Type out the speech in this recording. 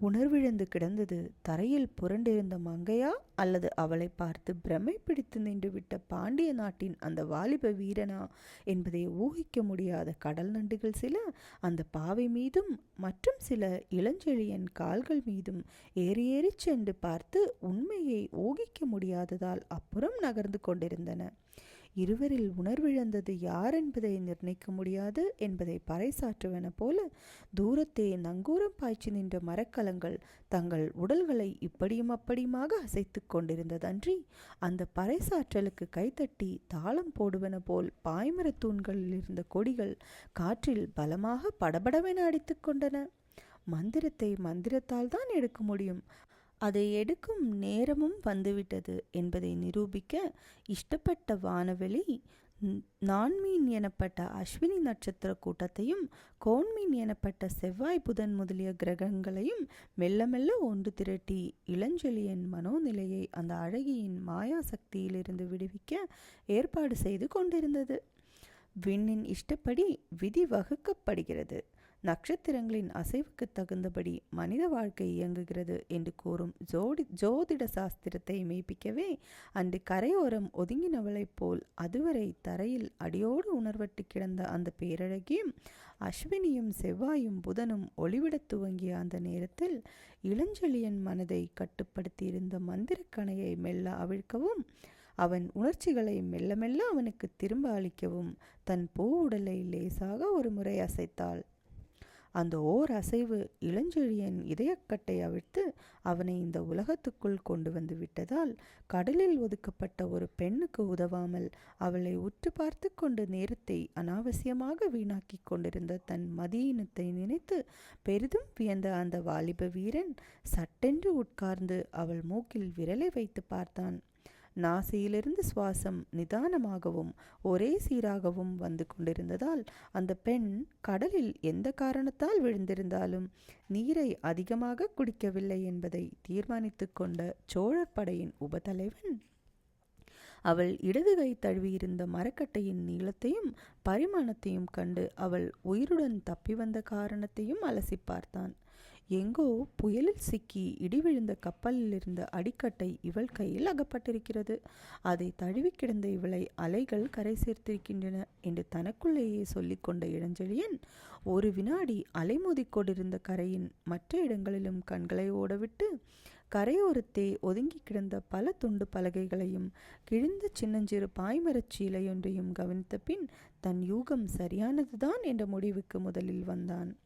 உணர்விழந்து கிடந்தது. தரையில் புரண்டிருந்த மங்கையா அல்லது அவளை பார்த்து பிரமை பிடித்து நின்றுவிட்ட பாண்டிய நாட்டின் அந்த வாலிப வீரனா என்பதை ஊகிக்க முடியாத கடல் நண்டுகள் சில அந்த பாவை மீதும் மற்றும் சில இளஞ்செழியன் கால்கள் மீதும் ஏறி ஏறி சென்று பார்த்து உண்மையை ஊகிக்க முடியாததால் அப்புறம் நகர்ந்து கொண்டிருந்தன. இருவரில் உணர்விழந்தது யார் என்பதை நிர்ணயிக்க முடியாது என்பதை பறைசாற்றுவன போல தூரத்தே நங்கூரம் பாய்ச்சி நின்ற மரக்கலங்கள் தங்கள் உடல்களை இப்படியும் அப்படியுமாக அசைத்து கொண்டிருந்ததன்றி அந்த பறைசாற்றலுக்கு கைத்தட்டி தாளம் போடுவன போல் பாய்மரத் தூண்களில் இருந்த கொடிகள் காற்றில் பலமாக படபடவென அடித்து கொண்டன. மந்திரத்தை மந்திரத்தால் தான் எடுக்க முடியும். அதை எடுக்கும் நேரமும் வந்துவிட்டது என்பதை நிரூபிக்க இஷ்டப்பட்ட வானவெளி நான்மீன் எனப்பட்ட அஸ்வினி நட்சத்திர கூட்டத்தையும் கோன்மீன் எனப்பட்ட செவ்வாய் புதன் முதலிய கிரகங்களையும் மெல்ல மெல்ல ஒன்று திரட்டி இளஞ்செழியன் மனோநிலையை அந்த அழகியின் மாயா சக்தியிலிருந்து விடுவிக்க ஏற்பாடு செய்து கொண்டிருந்தது. விண்ணின் இஷ்டப்படி விதி வகுக்கப்படுகிறது. நட்சத்திரங்களின் அசைவுக்கு தகுந்தபடி மனித வாழ்க்கை இயங்குகிறது என்று கூறும் ஜோடி ஜோதிட சாஸ்திரத்தை மெய்ப்பிக்கவே அன்று கரையோரம் ஒதுங்கினவளைப் போல் அதுவரை தரையில் அடியோடு உணர்வட்டு கிடந்த அந்த பேரழகியும் அஸ்வினியும் செவ்வாயும் புதனும் ஒளிவிடத் துவங்கிய அந்த நேரத்தில் இளஞ்செழியன் மனதை கட்டுப்படுத்தியிருந்த மந்திரக்கணையை மெல்ல அவிழ்க்கவும் அவன் உணர்ச்சிகளை மெல்ல மெல்ல அவனுக்கு திரும்ப அளிக்கவும் தன் பூ உடலை லேசாக ஒரு முறை அசைத்தாள். அந்த ஓர் அசைவு இளஞ்செழியன் இதயக்கட்டை அவிழ்த்து அவனை இந்த உலகத்துக்குள் கொண்டு வந்து விட்டதால் கடலில் ஒதுக்கப்பட்ட ஒரு பெண்ணுக்கு உதவாமல் அவளை உற்று பார்த்து கொண்டு நேரத்தை அனாவசியமாக வீணாக்கி கொண்டிருந்த தன் மதியினத்தை நினைத்து பெரிதும் வியந்த அந்த வாலிப வீரன் சட்டென்று உட்கார்ந்து அவள் மூக்கில் விரலை வைத்து பார்த்தான். நாசியிலிருந்து சுவாசம் நிதானமாகவும் ஒரே சீராகவும் வந்து கொண்டிருந்ததால் அந்த பெண் கடலில் எந்த காரணத்தால் விழுந்திருந்தாலும் நீரை அதிகமாக குடிக்கவில்லை என்பதை தீர்மானித்து கொண்ட சோழர் படையின் உபதலைவன் அவள் இடது கை தழுவியிருந்த மரக்கட்டையின் நீளத்தையும் பரிமாணத்தையும் கண்டு அவள் உயிருடன் தப்பி வந்த காரணத்தையும் அலசி பார்த்தான். எங்கோ புயலில் சிக்கி இடி விழுந்த கப்பலில் இருந்த அடிக்கட்டை இவள் கையில் அகப்பட்டிருக்கிறது. அதை தழுவி கிடந்த இவளை அலைகள் கரை சேர்த்திருக்கின்றன என்று தனக்குள்ளேயே சொல்லிக்கொண்ட இளஞ்செழியன் ஒரு வினாடி அலைமோதிக்கொண்டிருந்த கரையின் மற்ற இடங்களிலும் கண்களை ஓடவிட்டு கரையோரத்தே ஒதுங்கி கிடந்த பல துண்டு பலகைகளையும் கிழிந்த சின்னஞ்சிறு பாய்மரச் சீலையொன்றையும் கவனித்த பின் தன் யூகம் சரியானதுதான் என்ற முடிவுக்கு முதலில் வந்தான்.